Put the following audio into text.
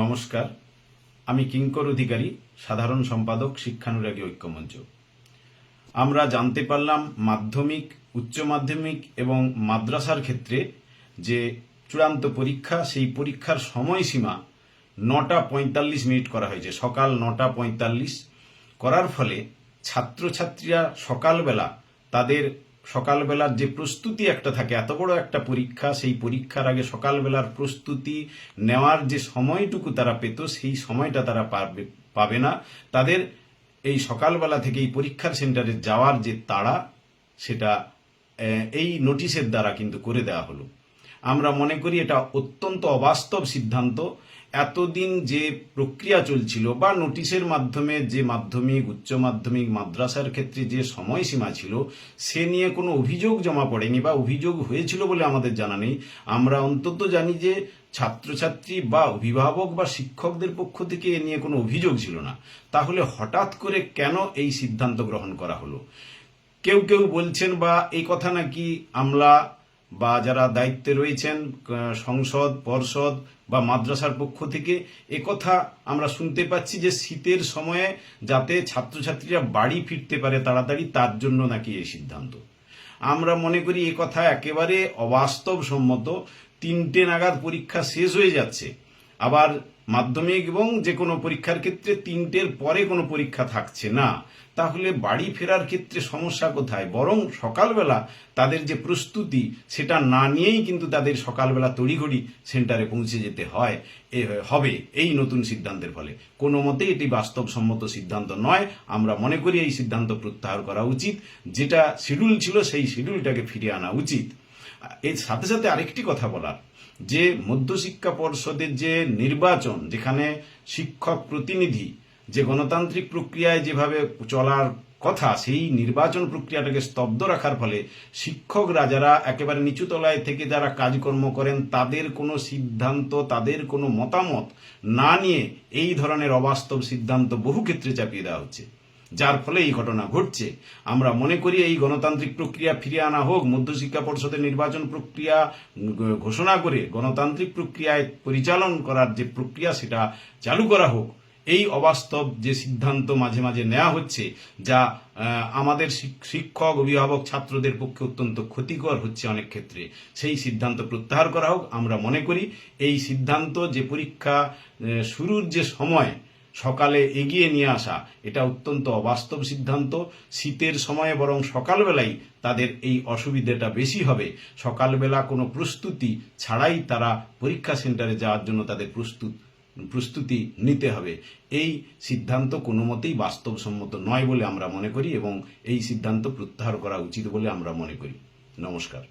নমস্কার। আমি কিঙ্কর অধিকারী, সাধারণ সম্পাদক, শিক্ষানুরাগী ঐক্যমঞ্চ। আমরা জানতে পারলাম মাধ্যমিক, উচ্চ মাধ্যমিক এবং মাদ্রাসার ক্ষেত্রে যে চূড়ান্ত পরীক্ষা, সেই পরীক্ষার সময়সীমা নটা পঁয়তাল্লিশ মিনিট করা হয়েছে। সকাল নটা পঁয়তাল্লিশ করার ফলে ছাত্রছাত্রীরা সকালবেলা তাদের সকালবেলার যে প্রস্তুতি একটা থাকে, এত বড় একটা পরীক্ষা, সেই পরীক্ষার আগে সকালবেলার প্রস্তুতি নেওয়ার যে সময়টুকু তারা পেত, সেই সময়টা তারা পারবে পাবে না। তাদের এই সকালবেলা থেকে এই পরীক্ষার সেন্টারে যাওয়ার যে তাড়া, সেটা এই নোটিশের দ্বারা কিন্তু করে দেওয়া হলো। আমরা মনে করি এটা অত্যন্ত অবাস্তব সিদ্ধান্ত। এতদিন যে প্রক্রিয়া চলছিল বা নোটিশের মাধ্যমে যে মাধ্যমিক, উচ্চ মাধ্যমিক, মাদ্রাসার ক্ষেত্রে যে সময়সীমা ছিল, সে নিয়ে কোনো অভিযোগ জমা পড়েনি বা অভিযোগ হয়েছিল বলে আমাদের জানা নেই। আমরা অন্তত জানি যে ছাত্রছাত্রী বা অভিভাবক বা শিক্ষকদের পক্ষ থেকে এ নিয়ে কোনো অভিযোগ ছিল না। তাহলে হঠাৎ করে কেন এই সিদ্ধান্ত গ্রহণ করা হলো? কেউ কেউ বলছেন, বা এই কথা নাকি আমলা বা যারা দায়িত্বে রয়েছেন সংসদ, পর্ষদ বা মাদ্রাসার পক্ষ থেকে কথা আমরা শুনতে পাচ্ছি যে শীতের সময়ে যাতে ছাত্রছাত্রীরা বাড়ি ফিরতে পারে তাড়াতাড়ি, তার জন্য নাকি এই সিদ্ধান্ত। আমরা মনে করি কথা একেবারে অবাস্তব সম্মত তিনটে নাগাদ পরীক্ষা শেষ হয়ে যাচ্ছে। আবার মাধ্যমিক এবং যে কোনো পরীক্ষার ক্ষেত্রে তিনটের পরে কোনো পরীক্ষা থাকছে না। তাহলে বাড়ি ফেরার ক্ষেত্রে সমস্যা কোথায়? বরং সকালবেলা তাদের যে প্রস্তুতি, সেটা না নিয়েই কিন্তু তাদের সকালবেলা তড়িঘড়ি সেন্টারে পৌঁছে যেতে হয়। হবে এই নতুন সিদ্ধান্তের ফলে। কোনো মতে এটি বাস্তবসম্মত সিদ্ধান্ত নয়। আমরা মনে করি এই সিদ্ধান্ত প্রত্যাহার করা উচিত। যেটা শিডিউল ছিল, সেই শিডিউলটাকে ফিরিয়ে আনা উচিত। এর সাথে সাথে আরেকটি কথা বলার। যে মধ্যশিক্ষা পর্ষদের যে নির্বাচন, যেখানে শিক্ষক প্রতিনিধি যে গণতান্ত্রিক প্রক্রিয়ায় যেভাবে চলার কথা, সেই নির্বাচন প্রক্রিয়াটাকে স্তব্ধ রাখার ফলে শিক্ষকরা যারা একেবারে নিচু তলায় থেকে যারা কাজকর্ম করেন, তাদের কোনো সিদ্ধান্ত, তাদের কোনো মতামত না নিয়ে এই ধরনের অবাস্তব সিদ্ধান্ত বহু ক্ষেত্রে চাপিয়ে দেওয়া হচ্ছে। যার ফলে এই ঘটনা ঘটছে। আমরা মনে করি এই গণতান্ত্রিক প্রক্রিয়া ফিরিয়ে আনা হোক, মধ্যশিক্ষা পর্ষদের নির্বাচন প্রক্রিয়া ঘোষণা করে গণতান্ত্রিক প্রক্রিয়ায় পরিচালন করার যে প্রক্রিয়া সেটা চালু করা হোক, এই অবাস্তব যে সিদ্ধান্ত মাঝে মাঝে নেওয়া হচ্ছে, যা আমাদের শিক্ষক, অভিভাবক ছাত্রদের পক্ষে অত্যন্ত ক্ষতিকর হচ্ছে অনেক ক্ষেত্রে। সেই সিদ্ধান্ত প্রত্যাহার করা হোক, আমরা মনে করি এই সিদ্ধান্ত যে পরীক্ষা শুরুর যে সময় সকালে এগিয়ে নিয়ে আসা। এটা অত্যন্ত অবাস্তব সিদ্ধান্ত। শীতের সময়ে বরং সকালবেলাই তাদের এই অসুবিধাটা বেশি হবে। সকালবেলা কোনো প্রস্তুতি ছাড়াই তারা পরীক্ষা সেন্টারে যাওয়ার জন্য তাদের প্রস্তুত, প্রস্তুতি নিতে হবে। এই সিদ্ধান্ত কোনো মতেই বাস্তবসম্মত নয় বলে আমরা মনে করি এবং এই সিদ্ধান্ত প্রত্যাহার করা উচিত বলে আমরা মনে করি। নমস্কার।